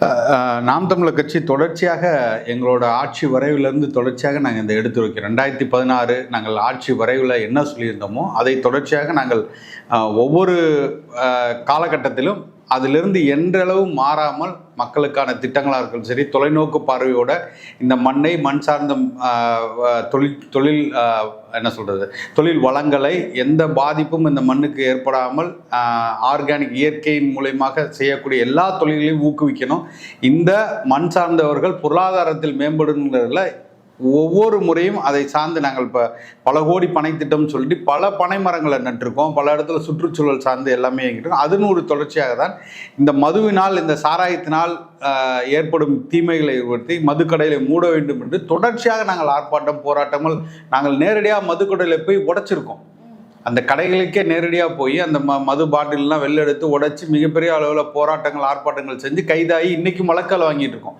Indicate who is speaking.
Speaker 1: நாம் தமிழர் கட்சி தொடர்ச்சியாக எங்களோட ஆட்சி வரைவிலிருந்து தொடர்ச்சியாக நாங்கள் இந்த எடுத்து வைக்கிறோம். ரெண்டாயிரத்தி பதினாறு நாங்கள் ஆட்சி வரைவில் என்ன சொல்லியிருந்தோமோ அதை தொடர்ச்சியாக நாங்கள் ஒவ்வொரு காலகட்டத்திலும் அதிலிருந்து என்றளவு மாறாமல் மக்களுக்கான திட்டங்களாக இருக்கட்டும் சரி தொலைநோக்கு பார்வையோட இந்த மண்ணை மண் சார்ந்த தொழில் தொழில் என்ன சொல்கிறது தொழில் வளங்களை எந்த பாதிப்பும் இந்த மண்ணுக்கு ஏற்படாமல் ஆர்கானிக் இயற்கையின் மூலயமாக செய்யக்கூடிய எல்லா தொழில்களையும் ஊக்குவிக்கணும். இந்த மண் சார்ந்தவர்கள் பொருளாதாரத்தில் மேம்படுங்கிறதுல ஒவ்வொரு முறையும் அதை சார்ந்து நாங்கள் இப்போ பல கோடி பனைத்திட்டம்னு சொல்லிட்டு பல பனை மரங்களை நட்டிருக்கோம். பல இடத்துல சுற்றுச்சூழல் சார்ந்து எல்லாமே இயங்கிட்டு அதுன்னு ஒரு தொடர்ச்சியாக தான் இந்த மதுவினால் இந்த சாராயத்தினால் ஏற்படும் தீமைகளை ஏற்படுத்தி மதுக்கடைகளை மூட வேண்டும் என்று தொடர்ச்சியாக நாங்கள் ஆர்ப்பாட்டம் போராட்டங்கள் நாங்கள் நேரடியாக மதுக்கடையில் போய் உடைச்சிருக்கோம். அந்த கடைகளுக்கே நேரடியாக போய் அந்த ம மது பாட்டில்லாம் வெளில எடுத்து உடைச்சி மிகப்பெரிய அளவில் போராட்டங்கள் ஆர்ப்பாட்டங்கள் செஞ்சு கைதாகி இன்றைக்கும் வழக்கால் வாங்கிட்டு இருக்கோம்.